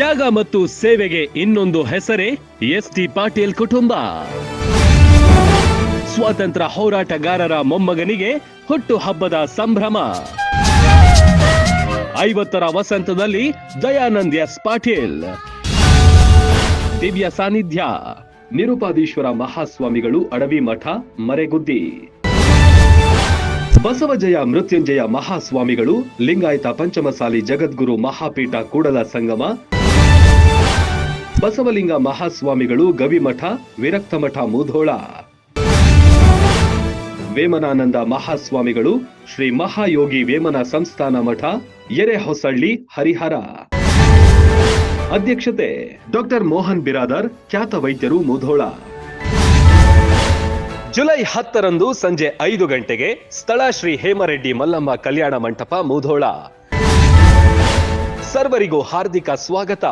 ತ್ಯಾಗ ಮತ್ತು ಸೇವೆಗೆ ಇನ್ನೊಂದು ಹೆಸರೇ ಎಸ್ ಟಿ ಪಾಟೀಲ್ ಕುಟುಂಬ. ಸ್ವಾತಂತ್ರ್ಯ ಹೋರಾಟಗಾರರ ಮೊಮ್ಮಗನಿಗೆ ಹುಟ್ಟು ಹಬ್ಬದ ಸಂಭ್ರಮ. ಐವತ್ತರ ವಸಂತದಲ್ಲಿ ದಯಾನಂದ ಎಸ್ ಪಾಟೀಲ್. ದಿವ್ಯ ಸಾನ್ನಿಧ್ಯ ನಿರುಪಾದೀಶ್ವರ ಮಹಾಸ್ವಾಮಿಗಳು ಅಡವಿ ಮಠ, ಮರೆಗುದ್ದಿ. ಬಸವಜಯ ಮೃತ್ಯುಂಜಯ ಮಹಾಸ್ವಾಮಿಗಳು, ಲಿಂಗಾಯತ ಪಂಚಮಸಾಲಿ ಜಗದ್ಗುರು ಮಹಾಪೀಠ ಕೂಡಲ ಸಂಗಮ ಬಸವಲಿಂಗ ಮಹಾಸ್ವಾಮಿಗಳು ಗವಿಮಠ, ವಿರಕ್ತಮಠ ಮುಧೋಳ. ವೇಮನಾನಂದ ಮಹಾಸ್ವಾಮಿಗಳು ಶ್ರೀ ಮಹಾಯೋಗಿ ವೇಮನ ಸಂಸ್ಥಾನ ಮಠ, ಎರೆಹೊಸಳ್ಳಿ, ಹರಿಹರ. ಅಧ್ಯಕ್ಷತೆ ಡಾಕ್ಟರ್ ಮೋಹನ್ ಬಿರಾದರ್, ಖ್ಯಾತ ವೈದ್ಯರು ಮುಧೋಳ. ಜುಲೈ ಹತ್ತರಂದು ಸಂಜೆ ಐದು ಗಂಟೆಗೆ ಸ್ಥಳ ಶ್ರೀ ಹೇಮರೆಡ್ಡಿ ಮಲ್ಲಮ್ಮ ಕಲ್ಯಾಣ ಮಂಟಪ ಮುಧೋಳ. ಸರ್ವರಿಗೂ ಹಾರ್ದಿಕ ಸ್ವಾಗತ.